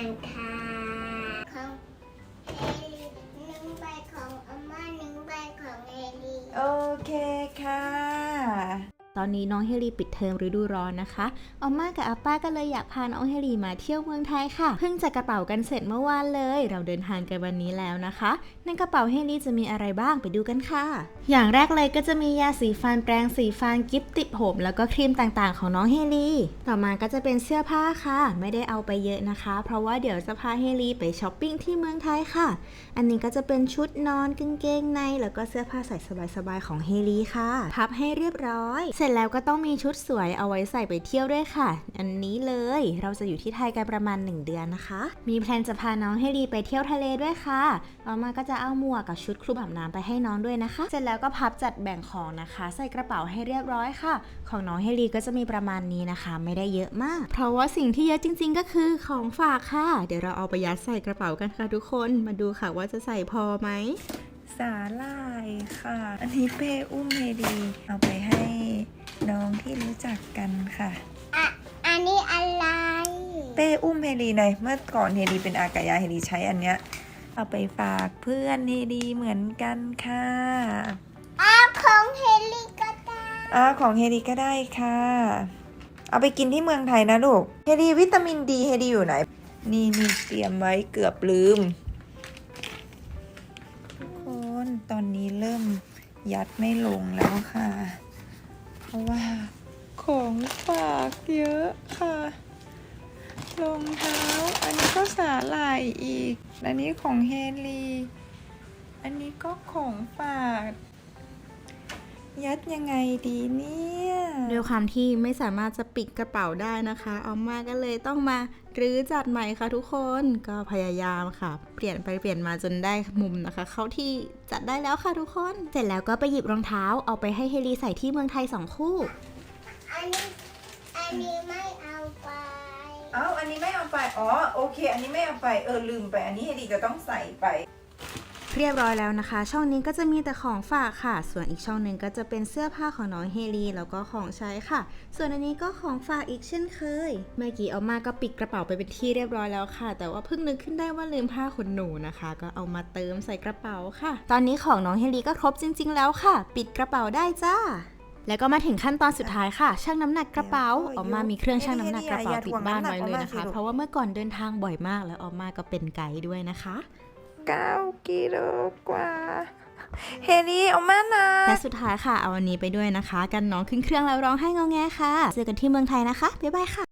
ยังค่ะของเฮลีหนึ่งใบของอาม่าหนึ่งใบของเฮลีโอเคค่ะ ตอนนี้น้องเฮลีปิดเทอมฤดูร้อนนะคะอาม่ากับอาป้าก็เลยอยากพาน้องเฮลีมาเที่ยวเมืองไทยค่ะ เพิ่งจัดกระเป๋ากันเสร็จเมื่อวานเลย เราเดินทางกันวันนี้แล้วนะคะ ในกระเป๋าเฮลีจะมีอะไรบ้างไปดูกันค่ะ อย่างแรกเลยก็จะมียาสีฟันแปรงสีฟันกิฟติดผม แล้วก็ครีมต่างๆ ของน้องเฮลีต่อมาก็จะเป็นเสื้อผ้าค่ะ ไม่ได้เอาไปเยอะนะคะ เพราะว่าเดี๋ยวจะพาเฮลีไปช้อปปิ้งที่เมืองไทยค่ะ อันนี้ก็จะเป็นชุดนอนกางเกงใน แล้วก็เสื้อผ้าใส่สบายๆของเฮลีค่ะ พับให้เรียบร้อยสร็จแล้วก็ต้องมีชุดสวยเอาไว้ใส่ไปเที่ยวด้วยค่ะ อันนี้เลยเราจะอยู่ที่ไทยกันประมาณ 1 เดือนนะคะ มีแพลนจะพาน้องเฮลีไปเที่ยวทะเลด้วยค่ะต่อมาก็จะเอาหมวกกับชุดคลุมอาบน้ำไปให้น้องด้วยนะคะ เสร็จแล้วก็พับจัดแบ่งของนะคะ ใส่กระเป๋าให้เรียบร้อยค่ะ ของน้องเฮลีก็จะมีประมาณนี้นะคะ ไม่ได้เยอะมาก เพราะว่าสิ่งที่เยอะจริง ๆ ก็คือของฝากค่ะ เดี๋ยวเราเอาไปยัดใส่กระเป๋ากันค่ะทุกคน มาดูค่ะว่าจะใส่พอไหม สาลายค่ะ อันนี้เป้อุ้มเฮดี เอาไปให้น้องที่รู้จักกันค่ะ อะ อันนี้อะไร เป้อุ้มเฮดีหน่อยเมื่อก่อนเฮดีเป็นอากายาเฮดีใช้อันเนี้ย เอาไปฝากเพื่อนเฮดีเหมือนกันค่ะอ้าวของเฮลีก็ได้อ่าของเฮดีก็ได้ค่ะ เอาไปกินที่เมืองไทยนะลูก เฮดีวิตามินดีเฮดีอยู่ไหน นี่นี่เตรียมไว้เกือบลืม ยัดไม่ลงแล้วค่ะ เพราะว่าของฝากเยอะค่ะรองเท้า อันนี้ก็สาหร่ายอีก อันนี้ของเฮนรี อันนี้ก็ของฝาก ยัดยังไงดีเนี่ยด้วยความที่ไม่สามารถจะปิดกระเป๋าได้นะคะ ออมมาก็เลยต้องมารื้อจัดใหม่ค่ะทุกคนก็พยายามค่ะ เปลี่ยนไปเปลี่ยนมาจนได้มุมนะคะ เข้าที่จัดได้แล้วค่ะทุกคน เสร็จแล้วก็ไปหยิบรองเท้าเอาไปให้เฮลีใส่ที่เมืองไทยสองคู่ อันนี้อันนี้ไม่เอาไป เอาอันนี้ไม่เอาไป อ๋อ โอเค อันนี้ไม่เอาไป เออ ลืมไป อันนี้เฮดีจะต้องใส่ไป เรียบร้อยแล้วนะคะ ช่องนี้ก็จะมีแต่ของฝากค่ะ ส่วนอีกช่องหนึ่งก็จะเป็นเสื้อผ้าของน้องเฮลีแล้วก็ของใช้ค่ะ ส่วนอันนี้ก็ของฝากอีกเช่นเคย เมื่อกี้เอามาก็ปิดกระเป๋าไปเป็นที่เรียบร้อยแล้วค่ะ แต่ว่าเพิ่งนึกขึ้นได้ว่าลืมผ้าขนหนูนะคะ ก็เอามาเติมใส่กระเป๋าค่ะ ตอนนี้ของน้องเฮลีก็ครบจริง ๆ แล้วค่ะ ปิดกระเป๋าได้จ้าแล้วก็มาถึงขั้นตอนสุดท้ายค่ะชั่งน้ำหนักกระเป๋าเดี๋ยวออกมามีเครื่องชั่งน้ำหนักกระเป๋าอย่าติดถ่วงบ้านน้ำหนักไว้เลยออกมานะสิคะลูกเพราะว่าเมื่อก่อนเดินทางบ่อยมากแล้วออกมาก็เป็นไกด์ด้วยนะคะ 9กิโลกว่าเฮดีเอามานะและสุดท้ายค่ะ เอาอันนี้ไปด้วยนะคะ กันน้องขึ้นเครื่องแล้วร้องไห้งอแงค่ะ เจอกันที่เมืองไทยนะคะ บ๊ายบายค่ะ